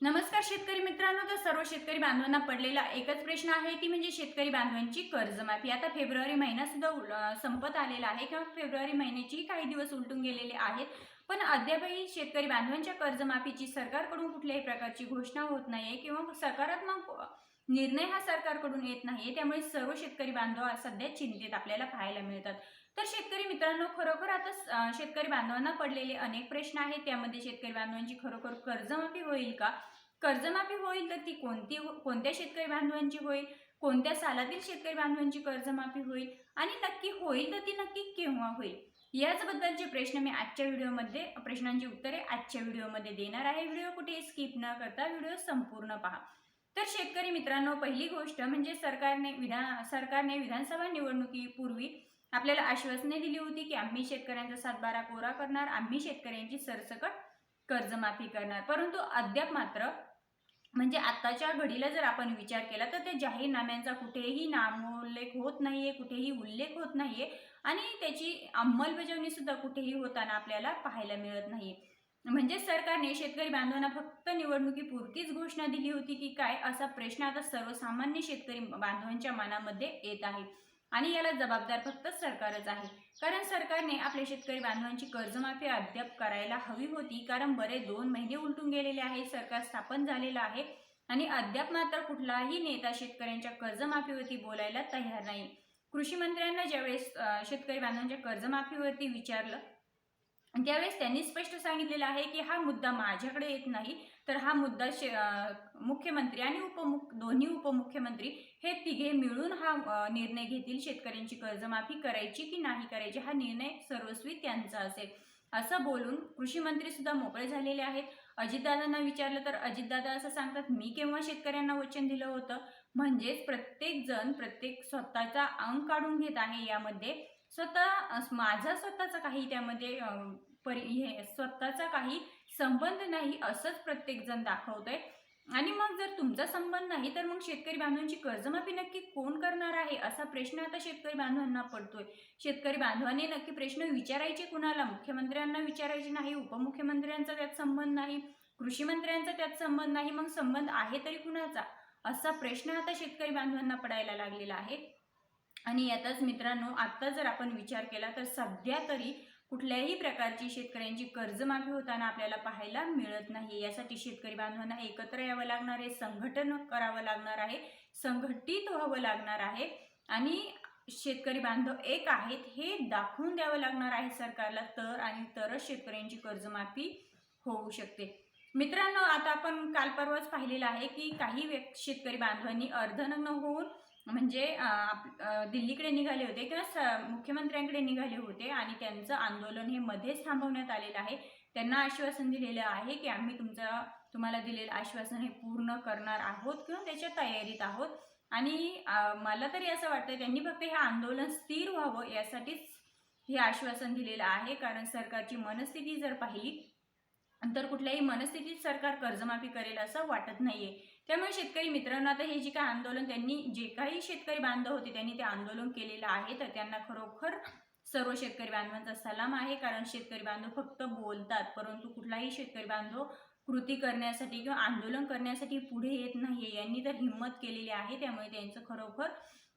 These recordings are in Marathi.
नमस्कार शेतकरी मित्रांनो तर सर्व शेतकरी बांधवांना पडलेला एकच प्रश्न आहे ती म्हणजे शेतकरी बांधवांची कर्जमाफी. आता फेब्रुवारी महिना सुद्धा संपत आलेला आहे किंवा फेब्रुवारी महिन्याची काही दिवस उलटून गेलेले आहेत. पण अद्यापही शेतकरी बांधवांच्या कर्जमाफीची सरकारकडून कुठल्याही प्रकारची घोषणा होत नाहीये किंवा सकारात्मक निर्णय हा सरकारकडून येत नाहीये. त्यामुळे सर्व शेतकरी बांधव सध्या चिंतेत आपल्याला पाहायला मिळतात. तर शेतकरी मित्रांनो खरोखर आता शेतकरी बांधवांना पडलेले अनेक प्रश्न आहेत. त्यामध्ये शेतकरी बांधवांची खरोखर कर्जमाफी होईल का? कर्जमाफी होईल तर ती कोणती हो- कोणत्या शेतकरी बांधवांची होईल? कोणत्या सालातील शेतकरी बांधवांची कर्जमाफी होईल? आणि नक्की होईल तर ती नक्की केव्हा होईल? याचबद्दलचे प्रश्न मी आजच्या व्हिडिओमध्ये प्रश्नांची उत्तरे आजच्या व्हिडिओमध्ये देणार आहे. व्हिडिओ कुठे स्किप न करता व्हिडिओ संपूर्ण पहा. तर शेतकरी मित्रांनो पहिली गोष्ट म्हणजे सरकारने विधान सरकारने विधानसभा निवडणुकीपूर्वी आपल्याला आश्वासने दिली होती की आम्ही शेतकऱ्यांचा सातबारा कोरा करणार आम्ही शेतकऱ्यांची सरसकट कर्जमाफी करणार. परंतु अद्याप मात्र म्हणजे आत्ताच्या घडीला जर आपण विचार केला तर त्या जाहीरनाम्यांचा कुठेही नामोल्लेख होत नाहीये कुठेही उल्लेख होत नाहीये आणि त्याची अंमलबजावणी सुद्धा कुठेही होताना आपल्याला पाहायला मिळत नाहीये. म्हणजे सरकारने शेतकरी बांधवांना फक्त निवडणुकीपुरतीच घोषणा दिली होती की काय असा प्रश्न आता सर्वसामान्य शेतकरी बांधवांच्या मनामध्ये येत आहे. आणि याला जबाबदार फक्त सरकारच आहे. कारण सरकारने आपल्या शेतकरी बांधवांची कर्जमाफी अद्याप करायला हवी होती. कारण बरे दोन महिने उलटून गेलेले आहे सरकार स्थापन झालेलं आहे आणि अद्याप मात्र कुठलाही नेता शेतकऱ्यांच्या कर्जमाफीवरती बोलायला तयार नाही. कृषी मंत्र्यांना ज्यावेळेस शेतकरी बांधवांच्या कर्जमाफीवरती विचारलं त्यावेळेस त्यांनी स्पष्ट सांगितलेलं आहे की हा मुद्दा माझ्याकडे येत नाही तर हा मुद्दा शे मुख्यमंत्री आणि उपमुख दोन्ही उपमुख्यमंत्री हे तिघे मिळून हा निर्णय घेतील. शेतकऱ्यांची कर्जमाफी करायची की नाही करायची हा निर्णय सर्वस्वी त्यांचा असेल. असं बोलून कृषी मंत्री सुद्धा मोकळे झालेले आहेत. अजितदादांना विचारलं तर अजितदादा असं सांगतात मी केव्हा शेतकऱ्यांना वचन दिलं होतं? म्हणजेच प्रत्येक जण प्रत्येक स्वतःचा अंग काढून घेत आहे यामध्ये. स्वतः अस- माझा स्वतःचा काही त्यामध्ये परि हे स्वतःचा काही संबंध नाही असंच प्रत्येकजण दाखवतोय. आणि मग जर तुमचा संबंध नाही तर मग शेतकरी बांधवांची कर्जमाफी नक्की कोण करणार आहे असा प्रश्न आता शेतकरी बांधवांना पडतोय. शेतकरी बांधवांनी नक्की प्रश्न विचारायचे कुणाला? मुख्यमंत्र्यांना विचारायचे नाही उपमुख्यमंत्र्यांचा त्यात संबंध नाही कृषी मंत्र्यांचा त्यात संबंध नाही मग संबंध आहे तरी कुणाचा? असा प्रश्न आता शेतकरी बांधवांना पडायला लागलेला आहे. आणि यातच मित्रांनो आत्ता जर आपण विचार केला तर सध्या तरी कुठल्याही प्रकारची शेतकऱ्यांची कर्जमाफी होताना आपल्याला पाहायला मिळत नाही. यासाठी शेतकरी बांधवांना एकत्र यावं लागणार आहे संघटन करावं लागणार आहे संघटित व्हावं लागणार आहे आणि शेतकरी बांधव एक आहेत हे दाखवून द्यावं लागणार आहे सरकारला तर आणि तरच शेतकऱ्यांची कर्जमाफी होऊ शकते. मित्रांनो आता आपण काल परवाच पाहिलेलं आहे की काही शेतकरी बांधवांनी अर्धनग्न होऊन म्हणजे आप- दिल्लीकडे निघाले होते किंवा स- मुख्यमंत्र्यांकडे निघाले होते आणि त्यांचं आंदोलन हे मध्येच थांबवण्यात आलेलं आहे. त्यांना आश्वासन दिलेलं आहे की आम्ही तुमचं तुम्हाला दिलेलं आश्वासन हे पूर्ण करणार आहोत किंवा त्याच्या तयारीत आहोत. आणि मला तरी असं वाटतं त्यांनी फक्त हे आंदोलन स्थिर व्हावं यासाठीच हे आश्वासन दिलेलं आहे. कारण सरकारची मनस्थिती जर पाहिली तर कुठल्याही मनस्थितीत सरकार कर्जमाफी करेल असं वाटत नाहीये. त्यामुळे शेतकरी मित्रांनो आता हे जे काही आंदोलन त्यांनी जे काही शेतकरी बांधव होते त्यांनी ते आंदोलन केलेलं आहे. तर त्यांना खरोखर सर्व शेतकरी बांधवांचा सलाम आहे कारण शेतकरी बांधव फक्त बोलतात परंतु कुठलाही शेतकरी बांधव कृती करण्यासाठी किंवा आंदोलन करण्यासाठी पुढे येत नाही यांनी तर हिंमत केलेली आहे त्यामुळे त्यांचं खरोखर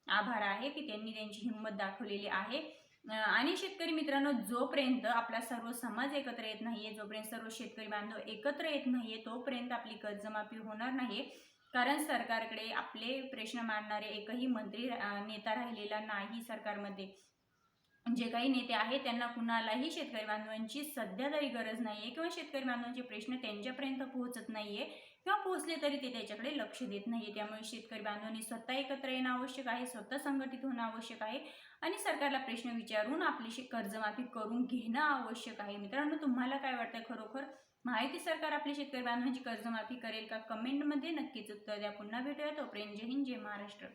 आभार आहे की त्यांनी त्यांची हिंमत दाखवलेली आहे. आणि शेतकरी मित्रांनो जोपर्यंत आपला सर्व समाज एकत्र येत नाहीये जोपर्यंत सर्व शेतकरी बांधव एकत्र येत नाहीये तोपर्यंत आपली कर्जमाफी होणार नाहीये. कारण सरकारकडे आपले प्रश्न मांडणारे एकही मंत्री नेता राहिलेला नाही सरकारमध्ये. जे काही नेते आहेत त्यांना कुणालाही शेतकरी बांधवांची सध्या तरी गरज नाही आहे किंवा शेतकरी बांधवांचे प्रश्न त्यांच्यापर्यंत पोहोचत नाही आहे किंवा पोहोचले तरी ते त्याच्याकडे लक्ष देत नाहीये. त्यामुळे शेतकरी बांधवांनी स्वतः एकत्र येणं आवश्यक आहे स्वतः संघटित होणं आवश्यक आहे आणि सरकारला प्रश्न विचारून आपली कर्जमाफी करून घेणं आवश्यक आहे. मित्रांनो तुम्हाला काय वाटतं? खरोखर माहिती सरकार आपली शेतकरी बांधवांची कर्जमाफी करेल का? कमेंटमध्ये नक्कीच उत्तर द्या. पुन्हा भेटूया. तोपर्यंत जय हिंद जय महाराष्ट्र.